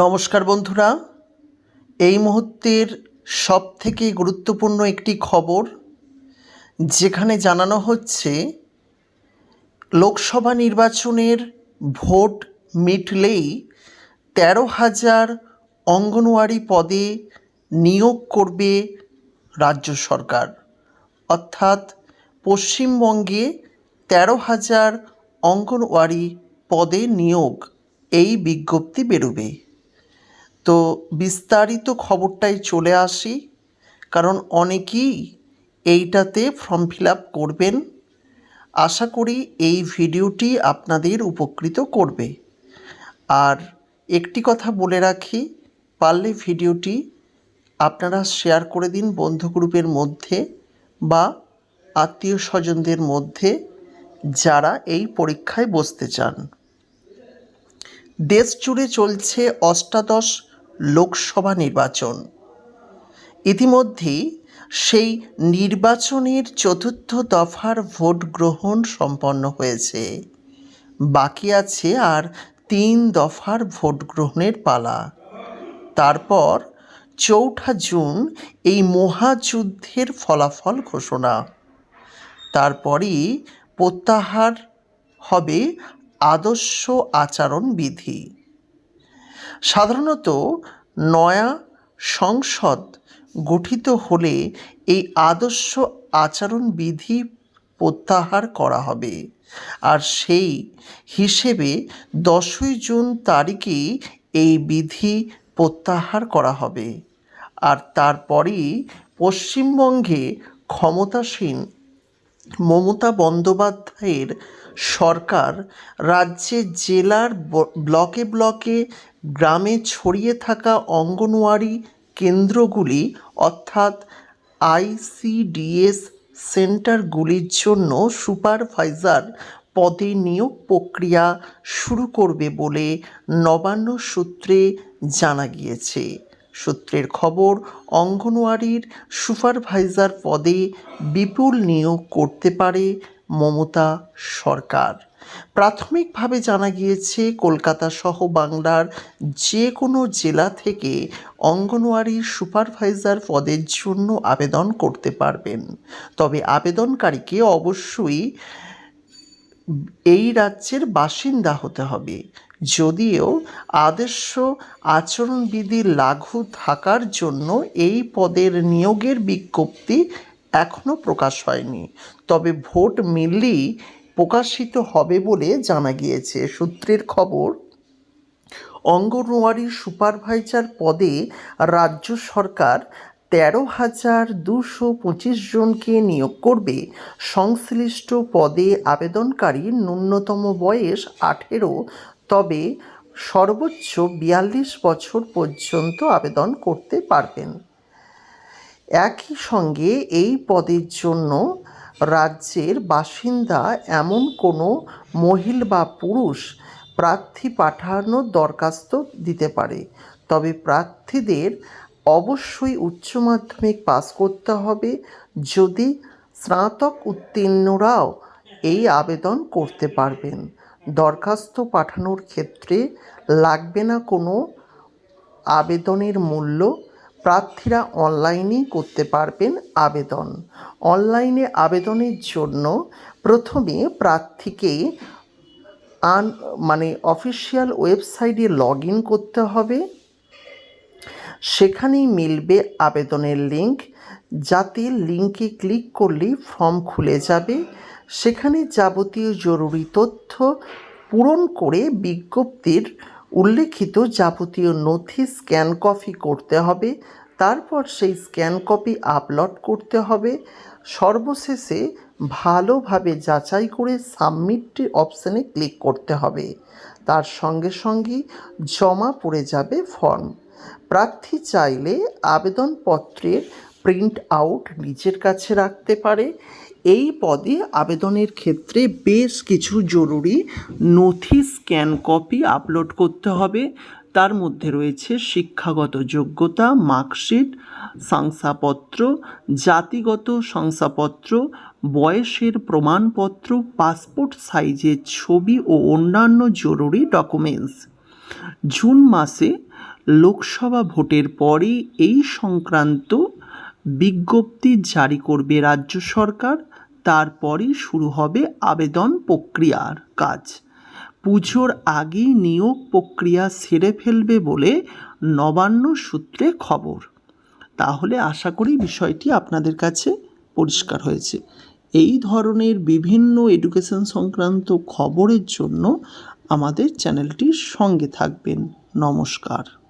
নমস্কার বন্ধুরা। এই মুহূর্তের সব থেকে গুরুত্বপূর্ণ একটি খবর, যেখানে জানানো হচ্ছে, লোকসভা নির্বাচনের ভোট মিটলেই তেরো হাজার অঙ্গনওয়াড়ি পদে নিয়োগ করবে রাজ্য সরকার। অর্থাৎ পশ্চিমবঙ্গে তেরো হাজার অঙ্গনওয়াড়ি পদে নিয়োগ এই বিজ্ঞপ্তি বেরোবে। তো বিস্তারিত খবরটাই চলে আসি, কারণ অনেকেই এইটাতে ফর্ম ফিল আপ করবেন। আশা করি এই ভিডিওটি আপনাদের উপকৃত করবে। আর একটি কথা বলে রাখি, পারলে ভিডিওটি আপনারা শেয়ার করে দিন বন্ধু গ্রুপের মধ্যে বা আত্মীয় স্বজনদের মধ্যে যারা এই পরীক্ষায় বসতে চান। দেশ জুড়ে চলছে অষ্টাদশ লোকসভা নির্বাচন। ইতিমধ্যেই সেই নির্বাচনের চতুর্থ দফার ভোট গ্রহণ সম্পন্ন হয়েছে। বাকি আছে আর তিন দফার ভোট গ্রহণের পালা। তারপর চৌঠা জুন এই মহাযুদ্ধের ফলাফল ঘোষণা। তারপরই প্রত্যাহার হবে আদর্শ আচরণ বিধি সাধারণত নয়া সংসদ গঠিত হলে এই আদর্শ আচরণ বিধি প্রত্যাহার করা হবে। আর সেই হিসেবে দশই জুন তারিখেই এই বিধি প্রত্যাহার করা হবে। আর তারপরেই পশ্চিমবঙ্গে ক্ষমতাসীন মমতা বন্দ্যোপাধ্যায়ের সরকার রাজ্যে জেলার ব্লকে ব্লকে গ্রামে ছড়িয়ে থাকা অঙ্গনওয়াড়ি কেন্দ্রগুলি অর্থাৎ আইসিডিএস সেন্টারগুলির জন্য সুপারভাইজার পদে নিয়োগ প্রক্রিয়া শুরু করবে বলে নবান্ন সূত্রে জানা গিয়েছে। সূত্রের খবর, অঙ্গনওয়াড়ির সুপারভাইজার পদে বিপুল নিয়োগ করতে পারে মমতা সরকার। প্রাথমিকভাবে জানা গিয়েছে, কলকাতা সহ বাংলার যে কোনো জেলা থেকে অঙ্গনওয়াড়ি সুপারভাইজার পদের জন্য আবেদন করতে পারবেন। তবে আবেদনকারীকে অবশ্যই এই রাজ্যের বাসিন্দা হতে হবে। যদিও আদর্শ আচরণবিধি লাঘু থাকার জন্য এই পদের নিয়োগের বিজ্ঞপ্তি এখনও প্রকাশ হয়নি। তবে ভোট মিললেই প্রকাশিত হবে বলে জানা গিয়েছে। সূত্রের খবর, অঙ্গনওয়াড়ি সুপারভাইজার পদে রাজ্য সরকার তেরো হাজার দুশো পঁচিশ জনকে নিয়োগ করবে। সংশ্লিষ্ট পদে আবেদনকারীর ন্যূনতম বয়স আঠেরো তবে সর্বোচ্চ বিয়াল্লিশ বছর পর্যন্ত আবেদন করতে পারবেন। একই সঙ্গে এই পদের জন্য রাজ্যের বাসিন্দা এমন কোনো মহিলা বা পুরুষ প্রার্থী পাঠানোর দরখাস্ত দিতে পারে। তবে প্রার্থীদের অবশ্যই উচ্চ মাধ্যমিক পাস করতে হবে যদি স্নাতক উত্তীর্ণরাও এই আবেদন করতে পারবেন। দরখাস্ত পাঠানোর ক্ষেত্রে লাগবে না কোনো আবেদনের মূল্য? প্রার্থীরা অনলাইনেই করতে পারবেন আবেদন। অনলাইনে আবেদনের জন্য প্রথমে প্রার্থীকে আন মানে অফিসিয়াল ওয়েবসাইটে লগ ইন করতে হবে। সেখানেই মিলবে আবেদনের লিঙ্ক। যাতে লিঙ্কে ক্লিক করলেই ফর্ম খুলে যাবে। সেখানে যাবতীয় জরুরি তথ্য পূরণ করে বিজ্ঞপ্তির উল্লেখিত যাবতীয় নথি স্ক্যান কপি করতে হবে। তারপর সেই স্ক্যান কপি আপলোড করতে হবে। সর্বশেষে ভালোভাবে যাচাই করে সাবমিট অপশানে ক্লিক করতে হবে। তার সঙ্গে সঙ্গে জমা পড়ে যাবে ফর্ম। প্রার্থী চাইলে আবেদনপত্রের প্রিন্ট আউট নিজের কাছে রাখতে পারে। এই পদে আবেদনের ক্ষেত্রে বেশ কিছু জরুরি নথি স্ক্যান কপি আপলোড করতে হবে। তার মধ্যে রয়েছে শিক্ষাগত যোগ্যতা, মার্কশিট, শংসাপত্র, জাতিগত শংসাপত্র, বয়সের প্রমাণপত্র, পাসপোর্ট সাইজের ছবি ও অন্যান্য জরুরি ডকুমেন্টস। জুন মাসে লোকসভা ভোটের পরে এই সংক্রান্ত বিজ্ঞপ্তি জারি করবে রাজ্য সরকার। তারপরই শুরু হবে আবেদন প্রক্রিয়ার কাজ। পুজোর আগেই নিয়োগ প্রক্রিয়া সেরে ফেলবে বলে নবান্ন সূত্রে খবর। তাহলে আশা করি বিষয়টি আপনাদের কাছে পরিষ্কার হয়েছে। এই ধরনের বিভিন্ন এডুকেশন সংক্রান্ত খবরের জন্য আমাদের চ্যানেলটির সঙ্গে থাকবেন। নমস্কার।